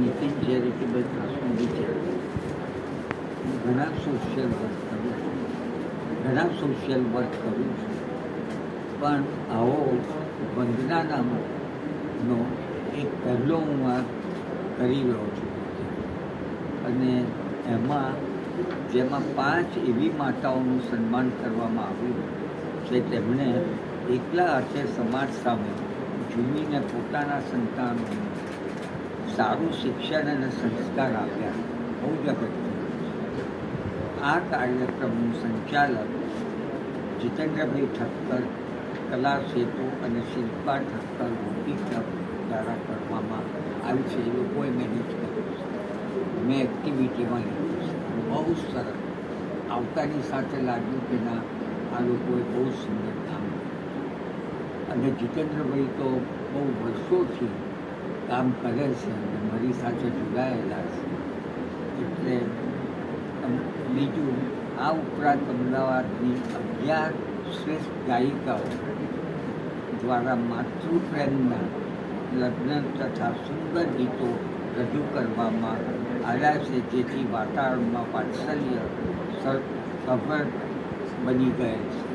Nitin charitable ટ્રસ્ટની charity હું ઘણા સોશિયલ વર્ક કરું છું. ઘણા સોશિયલ વર્ક કરું છું. પણ આવો વંદના નામનો એક પહેલો હું આ કરી રહ્યો છું અને એમાં જેમાં પાંચ એવી માતાઓનું સન્માન કરવામાં આવ્યું કે તેમણે એકલા અર્થે સમાજ સામે ઝૂમીને પોતાના સંતાનોને સારું શિક્ષણ અને સંસ્કાર આપ્યા. બહુ જ અગત્યનું આ કાર્યક્રમનું સંચાલન જીતેન્દ્રભાઈ ઠક્કર કલા સેતુ અને શિલ્પા ઠક્કર મોટી ક્લબ દ્વારા કરવામાં આવી છે. એ લોકોએ મેનેજ કર્યું છે. મેં એક્ટિવિટીમાં લીધું છે. બહુ સરસ. આવતાની સાથે લાગ્યું કે ના, આ લોકોએ બહુ સુંદર કામ અને જીતેન્દ્રભાઈ તો બહુ વર્ષોથી કામ કરે છે અને મારી સાથે જોડાયેલા છે. એટલે બીજું, આ ઉપરાંત અમદાવાદની અગિયાર શ્રેષ્ઠ ગાયિકાઓ દ્વારા માતૃપ્રેમના લગ્ન તથા સુંદર ગીતો રજૂ કરવામાં આવ્યા છે, જેથી વાતાવરણમાં વાત્સલ્ય સભર બની ગયેલ છે.